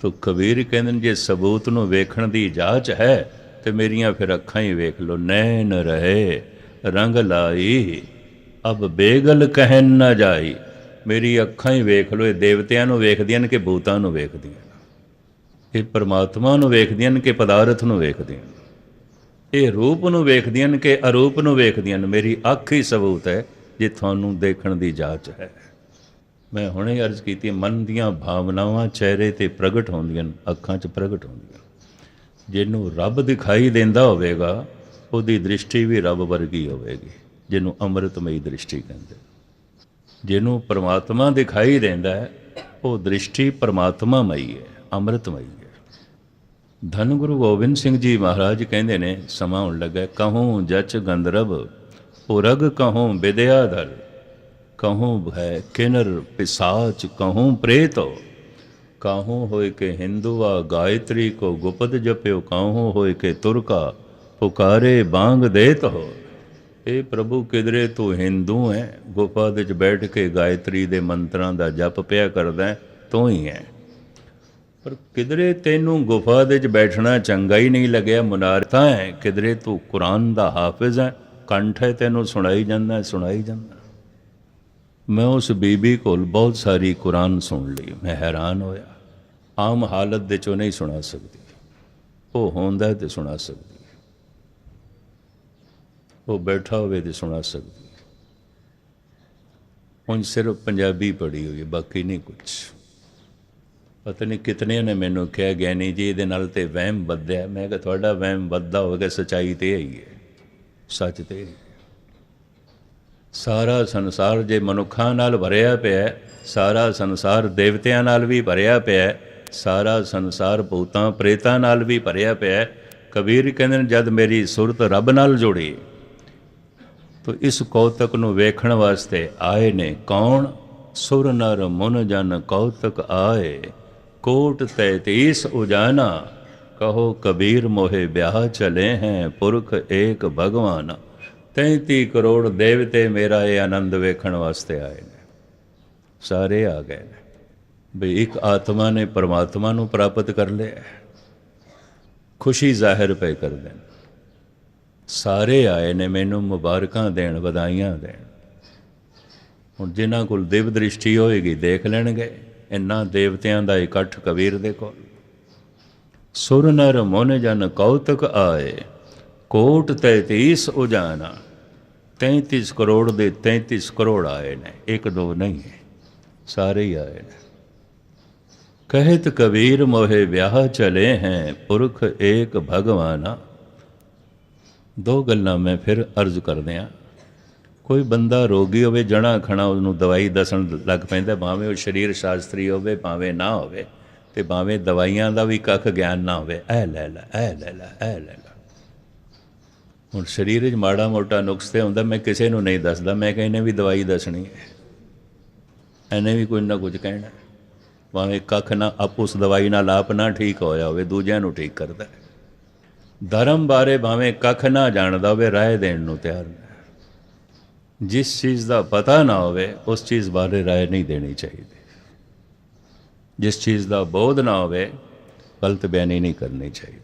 [SPEAKER 1] ਤੋ ਕਬੀਰ ਕਹਿੰਦੇ ਨੇ, ਜੇ ਸਬੂਤ ਨੂੰ ਵੇਖਣ ਦੀ ਜਾਂਚ ਹੈ, ਤੇ ਮੇਰੀਆਂ ਫਿਰ ਅੱਖਾਂ ਹੀ ਵੇਖ ਲੋ ਨੈਣ ਰਹੇ, ਰੰਗ ਲਾਈ, ਅਬ ਬੇਗਲ ਕਹਿਨ ਨਾ ਜਾਈ। ਮੇਰੀ ਅੱਖਾਂ ਹੀ ਵੇਖ ਲੋ ਇਹ ਦੇਵਤਿਆਂ ਨੂੰ ਵੇਖਦੀਆਂ ਨੇ ਕਿ ਭੂਤਾਂ ਨੂੰ ਵੇਖਦੀਆਂ ਨੇ? ਇਹ ਪਰਮਾਤਮਾ ਨੂੰ ਵੇਖਦੀਆਂ ਨੇ ਕਿ ਪਦਾਰਥ ਨੂੰ ਵੇਖਦੀਆਂ ਨੇ। ਇਹ ਰੂਪ ਨੂੰ ਵੇਖਦੀਆਂ ਨੇ ਕਿ ਅਰੂਪ ਨੂੰ ਵੇਖਦੀਆਂ ਨੇ। ਮੇਰੀ ਅੱਖ ਹੀ ਸਬੂਤ ਹੈ ਜੇ ਤੁਹਾਨੂੰ ਦੇਖਣ ਦੀ ਜਾਂਚ ਹੈ। ਮੈਂ ਹੁਣੇ ਅਰਜ਼ ਕੀਤੀ, ਮਨ ਦੀਆਂ ਭਾਵਨਾਵਾਂ ਚਿਹਰੇ ਤੇ ਪ੍ਰਗਟ ਹੁੰਦੀਆਂ ਨੇ, ਅੱਖਾਂ 'ਚ ਪ੍ਰਗਟ ਹੁੰਦੀਆਂ ਜਿਹਨੂੰ ਰੱਬ ਦਿਖਾਈ ਦਿੰਦਾ ਹੋਵੇਗਾ, ਉਹਦੀ ਦ੍ਰਿਸ਼ਟੀ ਵੀ ਰੱਬ ਵਰਗੀ ਹੋਵੇਗੀ, ਜਿਹਨੂੰ ਅੰਮ੍ਰਿਤਮਈ ਦ੍ਰਿਸ਼ਟੀ ਕਹਿੰਦੇ ਜਿਹਨੂੰ ਪਰਮਾਤਮਾ ਦਿਖਾਈ ਦਿੰਦਾ ਹੈ, ਉਹ ਦ੍ਰਿਸ਼ਟੀ ਪ੍ਰਮਾਤਮਾਮਈ ਹੈ। ਅੰਮ੍ਰਿਤਮਈ ਹੈ। ਧੰਨ ਗੁਰੂ ਗੋਬਿੰਦ ਸਿੰਘ ਜੀ ਮਹਾਰਾਜ ਕਹਿੰਦੇ ਨੇ, ਸਮਾਂ ਹੋਣ ਲੱਗਾ ਕਹੂੰ ਜਚ ਗੰਧਰਵ ਉਰਗ ਕਹੂੰ ਵਿਦਿਆਧਰ ਕਹੂੰ ਹੈ ਕਿਨਰ ਪਿਸਾਚ, ਕਹੂੰ ਪ੍ਰੇਤੋ। ਕਾਹੂ ਹੋਏ ਕੇ ਹਿੰਦੂਆ, ਗਾਇਤਰੀ ਕੋ ਗੁਪਤ ਜਪਿਓ। ਕਾਹੂ ਹੋਏ ਕੇ ਤੁਰਕਾ, ਪੁਕਾਰੇ ਬਾੰਗ ਦੇਤ ਹੋ। ਇਹ ਪ੍ਰਭੂ ਕਿਦਰੇ ਤੂੰ ਹਿੰਦੂ ਹੈ? ਗੁਫਾ ਦੇ ਵਿੱਚ ਬੈਠ ਕੇ ਗਾਇਤਰੀ ਦੇ ਮੰਤਰਾਂ ਦਾ ਜਪ ਪਿਆ ਕਰਦਾ ਤੂੰ ਹੀ ਹੈ। ਪਰ ਕਿਧਰੇ ਤੈਨੂੰ ਗੁਫਾ ਦੇ ਵਿੱਚ ਬੈਠਣਾ ਚੰਗਾ ਹੀ ਨਹੀਂ ਲੱਗਿਆ ਮੁਨਾਰਤਾ ਹੈ, ਕਿਧਰੇ ਤੂੰ ਕੁਰਾਨ ਦਾ ਹਾਫਿਜ਼ ਹੈ, ਕੰਠ ਹੈ ਤੈਨੂੰ ਸੁਣਾਈ ਜਾਂਦਾ ਸੁਣਾਈ ਜਾਂਦਾ। ਮੈਂ ਉਸ ਬੀਬੀ ਕੋਲ ਬਹੁਤ ਸਾਰੀ ਕੁਰਾਨ ਸੁਣ ਲਈ, ਮੈਂ ਹੈਰਾਨ ਹੋਇਆ। ਆਮ ਹਾਲਤ ਦੇ ਚੋਂ ਨਹੀਂ ਸੁਣਾ ਸਕਦੀ। ਉਹ ਹੁੰਦਾ ਹੈ ਤੇ ਸੁਣਾ ਸਕਦੀ। ਉਹ ਬੈਠਾ ਹੋਵੇ ਤੇ ਸੁਣਾ ਸਕਦੀ। ਹੁਣ ਸਿਰਫ ਪੰਜਾਬੀ ਪੜ੍ਹੀ ਹੋਈ ਹੈ, ਬਾਕੀ ਨਹੀਂ ਕੁਝ ਪਤਾ ਨਹੀਂ ਕਿਤਨੇ ਨੇ ਮੈਨੂੰ ਕਿਹਾ ਗਿਆਨੀ ਜੀ, ਇਹਦੇ ਨਾਲ ਤੇ ਵਹਿਮ ਵੱਧਿਆ। ਮੈਂ ਕਿਹਾ, ਤੁਹਾਡਾ ਵਹਿਮ ਵੱਧਦਾ ਹੋਵੇਗਾ, ਸਚਾਈ ਤੇ ਹੀ ਹੈ ਸੱਚ ਤੇ ਸਾਰਾ ਸੰਸਾਰ ਜੇ ਮਨੁੱਖਾਂ ਨਾਲ ਭਰਿਆ ਪਿਆ ਸਾਰਾ ਸੰਸਾਰ ਦੇਵਤਿਆਂ ਨਾਲ ਵੀ ਭਰਿਆ ਪਿਆ ਸਾਰਾ ਸੰਸਾਰ ਭੂਤਾਂ, ਪ੍ਰੇਤਾਂ ਨਾਲ ਵੀ ਭਰਿਆ ਪਿਆ ਕਬੀਰ ਕਹਿੰਦੇ ਨੇ, ਜਦ ਮੇਰੀ ਸੁਰਤ ਰੱਬ ਨਾਲ ਜੁੜੀ, ਤੋ ਇਸ ਕੌਤਕ ਨੂੰ ਵੇਖਣ ਵਾਸਤੇ ਆਏ ਨੇ ਕੌਣ? ਸੁਰ ਨਰ ਮਨ ਜਨ ਕੌਤਕ ਆਏ। ਕੋਟ ਤੈਤੀਸ ਉਜਾਨਾ, ਕਹੋ ਕਬੀਰ ਮੋਹੇ ਵਿਆਹ ਚਲੇ ਹੈ, ਪੁਰਖ ਏਕ ਭਗਵਾਨ। 33 ਕਰੋੜ ਦੇਵਤੇ ਮੇਰਾ ਇਹ ਆਨੰਦ ਵੇਖਣ ਵਾਸਤੇ ਆਏ ਨੇ। ਸਾਰੇ ਆ ਗਏ ਨੇ। ਵੀ ਇੱਕ ਆਤਮਾ ਨੇ ਪਰਮਾਤਮਾ ਨੂੰ ਪ੍ਰਾਪਤ ਕਰ ਲਿਆ ਖੁਸ਼ੀ ਜ਼ਾਹਿਰ ਪਏ ਕਰ ਦੇਣ ਸਾਰੇ ਆਏ ਨੇ ਮੈਨੂੰ ਮੁਬਾਰਕਾਂ ਦੇਣ, ਵਧਾਈਆਂ ਦੇਣ। ਹੁਣ ਜਿਨ੍ਹਾਂ ਕੋਲ ਦਿਵ ਦ੍ਰਿਸ਼ਟੀ ਹੋਏਗੀ, ਦੇਖ ਲੈਣਗੇ। ਇੰਨਾ ਦੇਵਤਿਆਂ ਦਾ ਇਕੱਠ ਕਬੀਰ ਦੇ ਕੋਲ। ਸੁਰ ਨਰ ਮਨ ਜਨ ਕੌਤਕ ਆਏ, ਕੋਟ 33 ਉਜਾਨਾ। 33 ਕਰੋੜ ਦੇ 33 ਕਰੋੜ ਆਏ ਨੇ, ਇੱਕ ਦੋ ਨਹੀਂ ਹੈ, ਸਾਰੇ ਹੀ ਆਏ ਨੇ। ਕਹਿਤ ਕਬੀਰ ਮੋਹੇ ਵਿਆਹ ਚਲੇ ਹੈ, ਪੁਰਖ ਏਕ ਭਗਵਾਨਾ। ਦੋ ਗੱਲਾਂ ਮੈਂ ਫਿਰ ਅਰਜ਼ ਕਰਦੇ ਆ ਕੋਈ ਬੰਦਾ ਰੋਗੀ ਹੋਵੇ ਜਣਾ ਖਣਾ, ਉਹਨੂੰ ਦਵਾਈ ਦੱਸਣ ਲੱਗ ਪੈਂਦਾ, ਭਾਵੇਂ ਉਹ ਸਰੀਰ ਸ਼ਾਸਤਰੀ ਹੋਵੇ, ਭਾਵੇਂ ਨਾ ਹੋਵੇ, ਤੇ ਭਾਵੇਂ ਦਵਾਈਆਂ ਦਾ ਵੀ ਕੱਖ ਗਿਆਨ ਨਾ ਹੋਵੇ, ਐ ਲੈ ਲੈ, ਐ ਲੈ ਲੈ, ਐ ਲੈ ਲੈ। ਹੁਣ ਸਰੀਰ ਵਿੱਚ ਮਾੜਾ ਮੋਟਾ ਨੁਕਸ ਤੇ ਹੁੰਦਾ, ਮੈਂ ਕਿਸੇ ਨੂੰ ਨਹੀਂ ਦੱਸਦਾ, ਮੈਂ ਕਹਿੰਨੇ ਵੀ ਦਵਾਈ ਦੱਸਣੀ ਹੈ। ਐਨੇ ਵੀ ਕੋਈ ਨਾ ਕੁਝ ਕਹਿਣਾ। ਭਾਵੇਂ ਕੱਖ ਨਾ, ਆਪ ਉਸ ਦਵਾਈ ਨਾਲ ਆਪ ਨਾ ਠੀਕ ਹੋਇਆ ਹੋਵੇ, ਦੂਜਿਆਂ ਨੂੰ ਠੀਕ ਕਰਦਾ। ਧਰਮ ਬਾਰੇ ਭਾਵੇਂ ਕੱਖ ਨਾ ਜਾਣਦਾ ਹੋਵੇ, ਰਾਏ ਦੇਣ ਨੂੰ ਤਿਆਰ ਜਿਸ ਚੀਜ਼ ਦਾ ਪਤਾ ਨਾ ਹੋਵੇ, ਉਸ ਚੀਜ਼ ਬਾਰੇ ਰਾਏ ਨਹੀਂ ਦੇਣੀ ਚਾਹੀਦੀ। ਜਿਸ ਚੀਜ਼ ਦਾ ਬੋਧ ਨਾ ਹੋਵੇ, ਗਲਤ ਬਿਆਨੀ ਨਹੀਂ ਕਰਨੀ ਚਾਹੀਦੀ।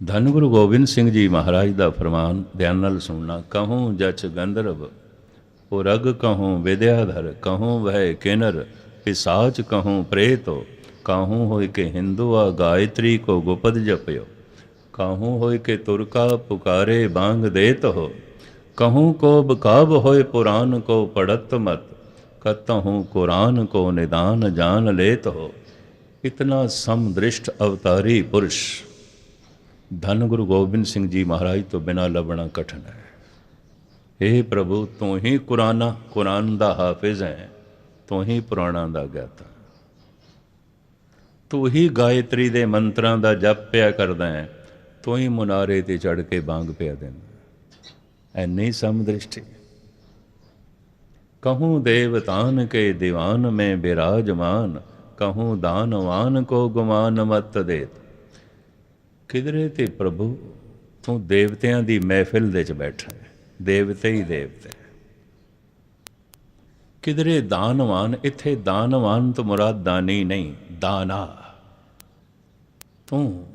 [SPEAKER 1] ਧੰਨ ਗੁਰੂ ਗੋਬਿੰਦ ਸਿੰਘ ਜੀ ਮਹਾਰਾਜ ਦਾ ਫਰਮਾਨ ਧਿਆਨ ਨਾਲ ਸੁਣਨਾ, ਕਹੂੰ ਜਚ ਗੰਧਰਵ, ਉਹ ਰਗ ਕਹੂੰ ਵਿਦਿਆਧਰ ਕਹੂੰ ਵਹਿ ਕਿਨਰ, ਪਿਸਾਚ ਕਹੂੰ ਪ੍ਰੇਤੋ, ਕਾਹੂੰ ਹੋਇ ਕੇ ਆ ਗਾਇਤਰੀ ਕੋ ਗੁਪਤ ਜਪਿਓ, ਕਾਹੂੰ ਹੋਇ ਕੇ ਤੁਰਕਾ ਪੁਕਾਰੇ ਬਾੰਗ ਦੇਤ ਹੋ कहूँ को बकाब होए पुराण को पढ़त मत कतहूँ कुरान को निदान जान लेत हो इतना समदृष्ट अवतारी पुरुष धन गुरु गोबिंद सिंह जी महाराज तो बिना लभना कठिन है हे प्रभु तू ही कुराना कुरान ਦਾ ਹਾਫਿਜ਼ ਹੈ ਤੂੰ ਹੀ ਪੁਰਾਣਾ ਦਾ ਗਿਆਤਾ ਤੂੰ ਹੀ ਗਾਇਤਰੀ ਦੇ ਮੰਤਰਾਂ ਦਾ ਜਪ ਪਿਆ ਕਰਦਾ ਹੈ ਤੂੰ ਹੀ ਮੁਨਾਰੇ ਤੇ ਚੜ ਕੇ ਬਾਂਗ ਪਿਆ ਦਿੰਦਾ ਐਨੀ ਸਮਦ੍ਰਿਸ਼ਟੀ कहूँ देवतान के दीवान में विराजमान कहूँ दानवान को गुमान मत देत ਕਿਧਰੇ ਤੇ ਪ੍ਰਭੂ ਤੂੰ ਦੇਵਤਿਆਂ ਦੀ ਮਹਿਫਿਲ ਦੇ ਚ ਬੈਠਾ ਹੈ ਦੇਵਤੇ ਹੀ ਦੇਵਤੇ ਕਿਧਰੇ ਦਾਨਵਾਨ ਇੱਥੇ ਦਾਨਵਾਨ ਤੋਂ ਮੁਰਾਦ ਦਾਨੀ ਨਹੀਂ ਦਾਨਾ ਤੂੰ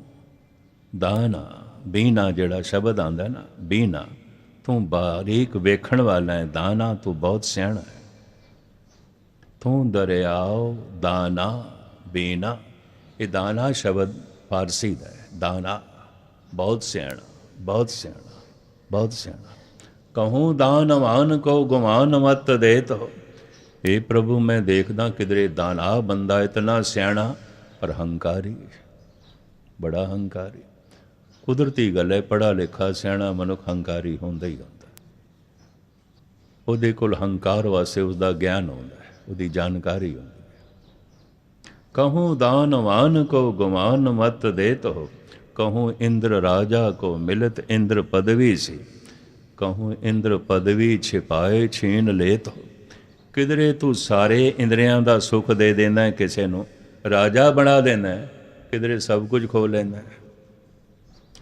[SPEAKER 1] ਦਾਨਾ ਬੀਨਾ ਜਿਹੜਾ ਸ਼ਬਦ ਆਂਦਾ ਨਾ ਬੀਨਾ ਤੂੰ ਬਾਰੀਕ ਵੇਖਣ ਵਾਲਾ ਹੈ ਦਾਨਾ ਤੂੰ ਬਹੁਤ ਸਿਆਣਾ ਹੈ। ਤੂੰ ਦਰਿਆਓ ਦਾਨਾ ਬੇਨਾ ਇਹ ਦਾਨਾ ਸ਼ਬਦ ਫਾਰਸੀ ਦਾ ਹੈ। ਦਾਨਾ ਬਹੁਤ ਸਿਆਣਾ ਬਹੁਤ ਸਿਆਣਾ ਬਹੁਤ ਸਿਆਣਾ। ਕਹੂੰ ਦਾਨਵਾਨ ਕੋ ਗੁਮਾਨ ਮਤ ਦੇਤ ਹੋ हे ਪ੍ਰਭੂ, ਮੈਂ ਦੇਖਦਾ ਕਿਧਰੇ ਦਾਨਾ ਬੰਦਾ ਇਤਨਾ ਸਿਆਣਾ, ਪਰ ਹੰਕਾਰੀ, ਬੜਾ ਹੰਕਾਰੀ। ਕੁਦਰਤੀ ਗੱਲ ਹੈ ਪੜਾ ਲਿਖਾ ਸਿਆਣਾ ਮਨੁੱਖ ਹੰਕਾਰੀ ਹੁੰਦਾ ਹੀ ਹੁੰਦਾ। ਉਹਦੇ ਕੋਲ ਹੰਕਾਰ ਵਾਸਤੇ ਉਸ ਦਾ ਗਿਆਨ ਹੁੰਦਾ ਹੈ, ਉਹਦੀ ਜਾਣਕਾਰੀ ਹੁੰਦੀ ਹੈ। ਕਹੂੰ ਦਾਨਵਾਨ ਕੋ ਗੁਮਾਨ ਮਤ ਦੇਤ ਹੋ ਕਹੂੰ ਇੰਦਰ ਰਾਜਾ ਕੋ ਮਿਲਤ ਇੰਦਰ ਪਦਵੀ ਸੀ, ਕਹੂੰ ਇੰਦਰ ਪਦਵੀ ਛਿਪਾਏ ਛੀਨ ਲੇਤ ਹੋ ਕਿਧਰੇ ਤੂੰ ਸਾਰੇ ਇੰਦਰੀਆਂ ਦਾ ਸੁਖ ਦੇ ਦਿੰਦਾ ਕਿਸੇ ਨੂੰ ਰਾਜਾ ਬਣਾ ਦਿੰਦਾ ਕਿਧਰੇ ਸਭ ਕੁਝ ਖੋ ਲੈਂਦਾ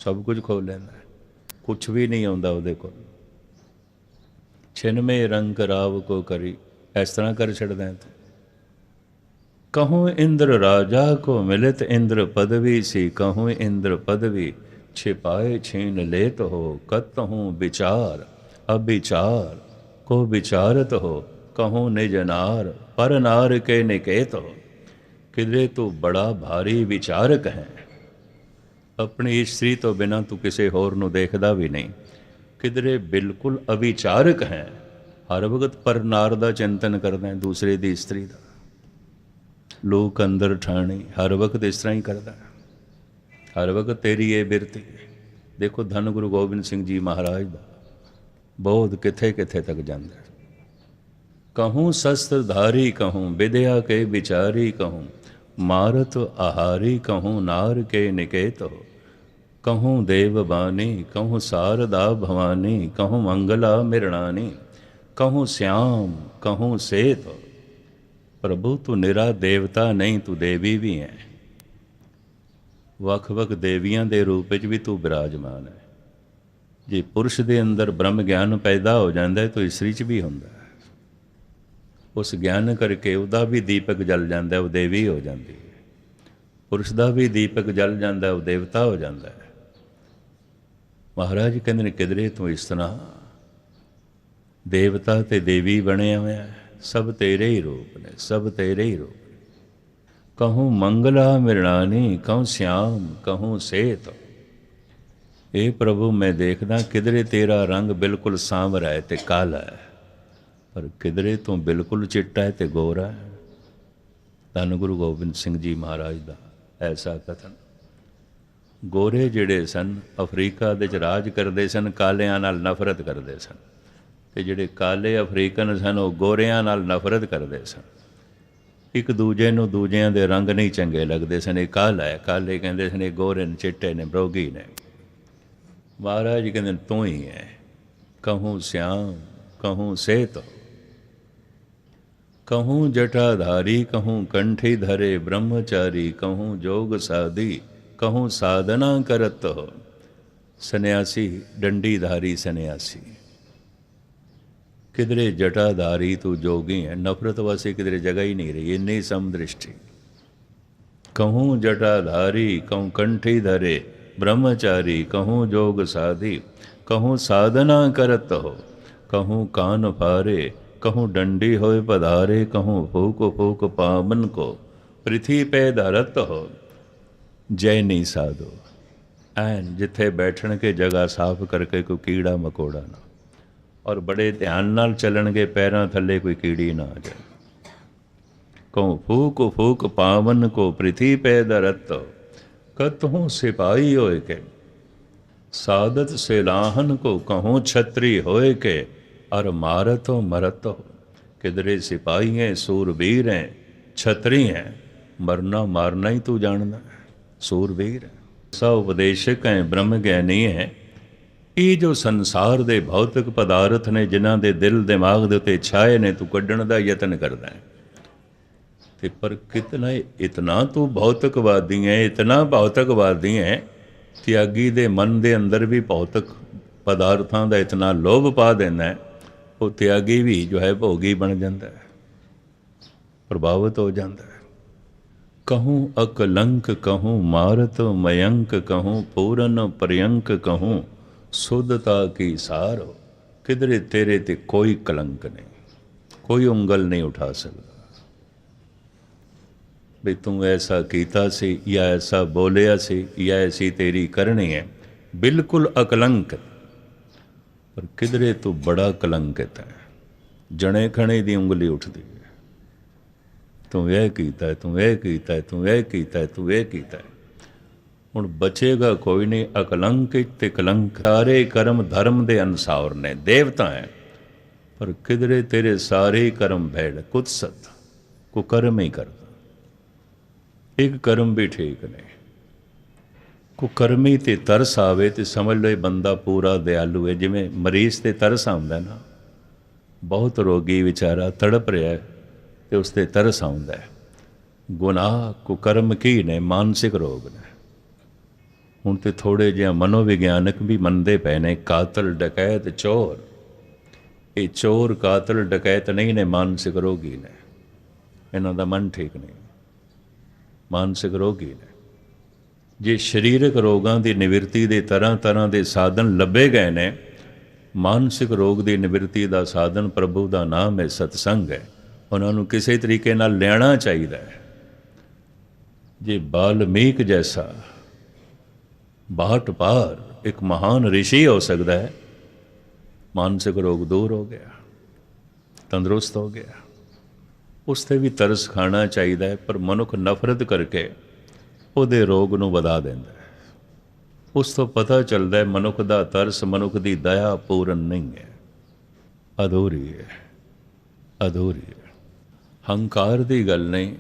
[SPEAKER 1] ਸਭ ਕੁਝ ਖੋ ਲੈਂਦਾ ਕੁਝ ਵੀ ਨਹੀਂ ਆਉਂਦਾ ਉਹਦੇ ਕੋਲ ਛਿਨਮੇ ਰੰਗ ਰਾਵ ਕੋ ਕਰੀ ਇਸ ਤਰ੍ਹਾਂ ਕਰ ਛੱਡਦਾ ਤੂੰ ਕਹੂੰ ਇੰਦਰ ਰਾਜਾ ਕੋ ਮਿਲਤ ਇੰਦਰ ਪਦਵੀ ਸੀ ਕਹੂੰ ਇੰਦਰ ਪਦਵੀ ਛਿਪਾਏ ਛੀਨ ਲੇਤ ਹੋ ਕਤ ਹੂੰ ਵਿਚਾਰ ਅਬਿਚਾਰ ਕੋ ਵਿਚਾਰਤ ਹੋ ਕਹੂੰ ਨਿਜ ਨਾਰ ਪਰ ਨਾਰ ਕੇ ਨਿਕੇਤ ਹੋ ਕਿਦਰੇ ਤੂੰ ਬੜਾ ਭਾਰੀ ਵਿਚਾਰਕ ਹੈ ਆਪਣੀ ਇਸਤਰੀ ਤੋਂ ਬਿਨਾਂ ਤੂੰ ਕਿਸੇ ਹੋਰ ਨੂੰ ਦੇਖਦਾ ਵੀ ਨਹੀਂ ਕਿਧਰੇ ਬਿਲਕੁਲ ਅਵਿਚਾਰਕ ਹੈ ਹਰ ਵਕਤ ਪਰਨਾਰ ਦਾ ਚਿੰਤਨ ਕਰਦਾ ਹੈ ਦੂਸਰੇ ਦੀ ਇਸਤਰੀ ਦਾ ਲੋਕ ਅੰਦਰ ਠਾਣੀ ਹਰ ਵਕਤ ਇਸ ਤਰ੍ਹਾਂ ਹੀ ਕਰਦਾ ਹੈ ਹਰ ਵਕਤ ਤੇਰੀ ਇਹ ਬਿਰਤੀ ਦੇਖੋ ਧੰਨ ਗੁਰੂ ਗੋਬਿੰਦ ਸਿੰਘ ਜੀ ਮਹਾਰਾਜ ਦਾ ਬਹੁਤ ਕਿੱਥੇ ਕਿੱਥੇ ਤੱਕ ਜਾਂਦਾ ਕਹੂੰ ਸ਼ਸਤਰ ਧਾਰੀ ਕਹੂੰ ਵਿਦਿਆ ਕੇ ਵਿਚਾਰੀ ਕਹੂੰ ਮਾਰਤ ਆਹਾਰੀ ਕਹੂੰ ਨਾਰ ਕੇ ਨਿਕੇਤ ਹੋ। ਕਹੂੰ ਦੇਵ ਬਾਣੀ, ਕਹੂੰ ਸਾਰਦਾ ਭਵਾਨੀ, ਕਹੂੰ ਮੰਗਲਾ ਮਿਰਣਾਨੀ। ਕਹੂੰ ਸਿਆਮ, ਕਹੂੰ ਸੇਤ ਪ੍ਰਭੂ, ਤੂੰ ਨਿਰਾ ਦੇਵਤਾ ਨਹੀਂ, ਤੂੰ ਦੇਵੀ ਵੀ ਹੈ ਵੱਖ ਵੱਖ ਦੇਵੀਆਂ ਦੇ ਰੂਪ ਵਿੱਚ ਵੀ ਤੂੰ ਬਿਰਾਜਮਾਨ ਹੈ ਜੇ ਪੁਰਸ਼ ਦੇ ਅੰਦਰ ਬ੍ਰਹਮ ਗਿਆਨ ਪੈਦਾ ਹੋ ਜਾਂਦਾ ਹੈ, ਤਾਂ ਇਸਤਰੀ 'ਚ ਵੀ ਹੁੰਦਾ। ਹੈ ਉਸ ਗਿਆਨ ਕਰਕੇ ਉਹਦਾ ਵੀ ਦੀਪਕ ਜਲ ਜਾਂਦਾ, ਉਹ ਦੇਵੀ ਹੋ ਜਾਂਦੀ ਹੈ। ਪੁਰਸ਼ ਦਾ ਵੀ ਦੀਪਕ ਜਲ ਜਾਂਦਾ, ਉਹ ਦੇਵਤਾ ਹੋ ਜਾਂਦਾ ਹੈ। ਮਹਾਰਾਜ ਕਹਿੰਦੇ ਨੇ, ਕਿਧਰੇ ਤੂੰ ਇਸ ਤਰ੍ਹਾਂ ਦੇਵਤਾ ਤੇ ਦੇਵੀ ਬਣਿਆ ਹੋਇਆ ਸਭ ਤੇਰੇ ਹੀ ਰੂਪ ਨੇ, ਸਭ ਤੇਰੇ ਹੀ ਰੂਪ ਕਹੂੰ ਮੰਗਲਾ ਮਿਰਣਾਨੀ ਕਹੂੰ ਸਿਆਮ, ਕਹੂੰ ਸੇਤ। ਇਹ ਪ੍ਰਭੂ ਮੈਂ ਦੇਖਦਾ, ਕਿਧਰੇ ਤੇਰਾ ਰੰਗ ਬਿਲਕੁਲ ਸਾਂਵਰਾ ਹੈ ਤੇ ਕਾਲਾ ਹੈ। ਪਰ ਕਿਧਰੇ ਤੋਂ ਬਿਲਕੁਲ ਚਿੱਟਾ ਹੈ ਤੇ ਗੋਰਾ ਹੈ। ਧੰਨ ਗੁਰੂ ਗੋਬਿੰਦ ਸਿੰਘ ਜੀ ਮਹਾਰਾਜ ਦਾ ਐਸਾ ਕਥਨ। ਗੋਰੇ ਜਿਹੜੇ ਸਨ ਅਫਰੀਕਾ ਦੇ ਚ ਰਾਜ ਕਰਦੇ ਸਨ ਕਾਲਿਆਂ ਨਾਲ ਨਫ਼ਰਤ ਕਰਦੇ ਸਨ। ਤੇ ਜਿਹੜੇ ਕਾਲੇ ਅਫਰੀਕਨ ਸਨ ਉਹ ਗੋਰਿਆਂ ਨਾਲ ਨਫ਼ਰਤ ਕਰਦੇ ਸਨ। ਇੱਕ ਦੂਜੇ ਨੂੰ ਦੂਜਿਆਂ ਦੇ ਰੰਗ ਨਹੀਂ ਚੰਗੇ ਲੱਗਦੇ ਸਨ। ਇਹ ਕਾਲਾ ਹੈ ਕਾਲੇ ਕਹਿੰਦੇ ਸਨ ਇਹ ਗੋਰੇ ਨੇ ਚਿੱਟੇ ਨੇ ਬਰੋਗੀ ਨੇ। ਮਹਾਰਾਜ ਕਹਿੰਦੇ ਨੇ, ਤੂੰ ਹੀ ਹੈ। ਕਹੂੰ ਸਿਆਮ ਕਹੂੰ ਸੇਤ। कहूँ जटाधारी कहूँ कंठी धरे ब्रह्मचारी कहूँ जोग साधी कहूँ साधना करत हो सन्यासी डंडीधारी सन्यासी किधरे जटाधारी तू जोगी है नफरत वासी किधरे जगह ही नहीं रही इन्नी समदृष्टि कहूँ जटाधारी कहूँ कंठी धरे ब्रह्मचारी कहूँ जोग साधी कहूँ साधना करत हो कहूँ कान फारे कहूँ डंडी होए पधारे कहूँ फूक फूक पावन को पृथ्वी पे धरत हो ਜੈ ਨਹੀਂ ਸਾਧੋ ਐਨ ਜਿੱਥੇ ਬੈਠਣਗੇ ਜਗ੍ਹਾ ਸਾਫ਼ ਕਰਕੇ ਕੋਈ ਕੀੜਾ ਮਕੋੜਾ ਨਾ ਔਰ ਬੜੇ ਧਿਆਨ ਨਾਲ ਚੱਲਣਗੇ ਪੈਰਾਂ ਥੱਲੇ ਕੋਈ ਕੀੜੀ ਨਾ ਆ ਜਾਏ ਕਉ ਫੂਕ ਫੂਕ ਪਾਵਨ ਕੋ ਪ੍ਰਿਥੀ ਪੈ ਦਰਤ ਕਤਹੂ ਸਿਪਾਈ ਹੋਏ ਕੇ ਸਾਦਤ ਸੇ ਲਾਹਨ ਕੋ ਕਹੂੰ ਛਤਰੀ ਹੋਏ ਕੇ ਅਰ ਮਾਰਤੋ ਮਰਤੋ ਕਿਦਰੇ ਸਿਪਾਹੀ ਹੈ ਸੂਰਬੀਰ ਹੈ ਛਤਰੀ ਹੈ ਮਰਨਾ ਮਾਰਨਾ ਹੀ ਤੂੰ ਜਾਣਦਾ, ਸੂਰਬੀਰ। ਹੈ ਸਾ ਉਪਦੇਸ਼ਕ ਹੈ ਬ੍ਰਹਮ ਗਿਆਨੀ ਹੈ ਇਹ ਜੋ ਸੰਸਾਰ ਦੇ ਭੌਤਿਕ ਪਦਾਰਥ ਨੇ, ਜਿਨ੍ਹਾਂ ਦੇ ਦਿਲ ਦਿਮਾਗ ਦੇ ਉੱਤੇ ਛਾਏ ਨੇ, ਤੂੰ ਕੱਢਣ ਦਾ ਯਤਨ ਕਰਦਾ ਹੈ। ਤੇ ਪਰ ਕਿਤਨਾ ਇਤਨਾ ਤੂੰ ਭੌਤਿਕਵਾਦੀ ਹੈ ਇਤਨਾ ਭੌਤਿਕਵਾਦੀ ਹੈ ਤਿਆਗੀ ਦੇ ਮਨ ਦੇ ਅੰਦਰ ਵੀ ਭੌਤਿਕ ਪਦਾਰਥਾਂ ਦਾ ਇਤਨਾ ਲੋਭ ਪਾ ਦਿੰਦਾ ਹੈ ਉਹ ਤਿਆਗੀ ਵੀ ਜੋ ਹੈ ਭੋਗੀ ਬਣ ਜਾਂਦਾ ਹੈ ਪ੍ਰਭਾਵਿਤ ਹੋ ਜਾਂਦਾ ਹੈ कहूँ अकलंक कहूँ मारत मयंक कहूँ पूरन पर्यंक कहूँ शुद्धता की सार हो किधरे तेरे ते कोई कलंक नहीं कोई ਉਂਗਲ ਨਹੀਂ ਉਠਾ ਸਕਦਾ ਵੀ ਤੂੰ ਐਸਾ ਕੀਤਾ ਸੀ ਜਾਂ ਐਸਾ ਬੋਲਿਆ ਸੀ ਜਾਂ ਐਸੀ ਤੇਰੀ ਕਰਨੀ ਹੈ ਬਿਲਕੁਲ ਅਕਲੰਕ ਪਰ ਕਿਧਰੇ ਤੂੰ ਬੜਾ ਕਲੰਕਿਤ ਹੈ। ਜਣੇ ਖਣੇ ਦੀ ਉਂਗਲੀ ਉੱਠਦੀ ਹੈ। ਤੂੰ ਇਹ ਕੀਤਾ ਤੂੰ ਇਹ ਕੀਤਾ ਤੂੰ ਇਹ ਕੀਤਾ ਤੂੰ ਇਹ ਕੀਤਾ ਹੁਣ ਬਚੇਗਾ ਕੋਈ ਨਹੀਂ, ਅਕਲੰਕਿਤ ਤੇ ਕਲੰਕ। ਸਾਰੇ ਕਰਮ ਧਰਮ ਦੇ ਅਨਸਾਰ ਨੇ, ਦੇਵਤਾ ਹੈ। ਪਰ ਕਿਧਰੇ ਤੇਰੇ ਸਾਰੇ ਹੀ ਕਰਮ ਭੈੜ, ਕੁਤਸਤ ਕੋ ਕਰਮ ਹੀ ਕਰਦਾ। ਇੱਕ ਕਰਮ ਵੀ ਠੀਕ ਨਹੀਂ ਕੁਕਰਮੀ ਤੇ ਤਰਸ ਆਵੇ ਤੇ ਸਮਝ ਲਓ ਇਹ ਬੰਦਾ ਪੂਰਾ ਦਿਆਲੂ ਹੈ। ਜਿਵੇਂ ਮਰੀਜ਼ ਤੇ ਤਰਸ ਆਉਂਦਾ ਨਾ, ਬਹੁਤ ਰੋਗੀ ਵਿਚਾਰਾ ਤੜਪ ਰਿਹਾ ਹੈ ਤੇ ਉਸ ਤੇ ਤਰਸ ਆਉਂਦਾ ਹੈ। ਗੁਨਾਹ ਕੁਕਰਮ ਕੀ ਨੇ, ਮਾਨਸਿਕ ਰੋਗ ਨੇ। ਹੁਣ ਤੇ ਥੋੜੇ ਜਿਹਾ ਮਨੋਵਿਗਿਆਨਕ ਵੀ ਮੰਨਦੇ ਪਏ ਨੇ, ਕਾਤਲ, ਡਕੈਤ, ਚੋਰ। ਇਹ ਚੋਰ, ਕਾਤਲ, ਡਕੈਤ ਨਹੀਂ ਨੇ, ਮਾਨਸਿਕ ਰੋਗੀ ਨੇ। ਇਹਨਾਂ ਦਾ ਮਨ ਠੀਕ ਨਹੀਂ। ਮਾਨਸਿਕ ਰੋਗੀ ਨੇ। ਜੇ ਸਰੀਰਕ ਰੋਗਾਂ ਦੀ ਨਿਵਰਤੀ ਦੇ ਤਰ੍ਹਾਂ ਤਰ੍ਹਾਂ ਦੇ ਸਾਧਨ ਲੱਭੇ ਗਏ ਨੇ, ਮਾਨਸਿਕ ਰੋਗ ਦੀ ਨਿਵਰਤੀ ਦਾ ਸਾਧਨ ਪ੍ਰਭੂ ਦਾ ਨਾਮ ਹੈ ਸਤਸੰਗ ਹੈ। ਉਹਨਾਂ ਨੂੰ ਕਿਸੇ ਤਰੀਕੇ ਨਾਲ ਲੈਣਾ ਚਾਹੀਦਾ ਹੈ। ਜੇ ਬਾਲਮੀਕ ਜੈਸਾ ਬਾਟ ਪਾਰ ਇੱਕ ਮਹਾਨ ਰਿਸ਼ੀ ਹੋ ਸਕਦਾ ਹੈ, ਮਾਨਸਿਕ ਰੋਗ ਦੂਰ ਹੋ ਗਿਆ, ਤੰਦਰੁਸਤ ਹੋ ਗਿਆ, ਉਸ ਤੇ ਵੀ ਤਰਸ ਖਾਣਾ ਚਾਹੀਦਾ ਹੈ, ਪਰ ਮਨੁੱਖ ਨਫ਼ਰਤ ਕਰਕੇ ਉਹਦੇ ਰੋਗ ਨੂੰ ਵਧਾ ਦਿੰਦਾ ਹੈ। ਉਸ ਤੋਂ ਪਤਾ ਚੱਲਦਾ ਹੈ ਮਨੁੱਖ ਦਾ ਤਰਸ ਮਨੁੱਖ ਦੀ ਦਇਆ ਪੂਰਨ ਨਹੀਂ ਹੈ। ਅਧੂਰੀ ਹੈ। ਅਧੂਰੀ ਹੈ। ਹੰਕਾਰ ਦੀ ਗੱਲ ਨਹੀਂ।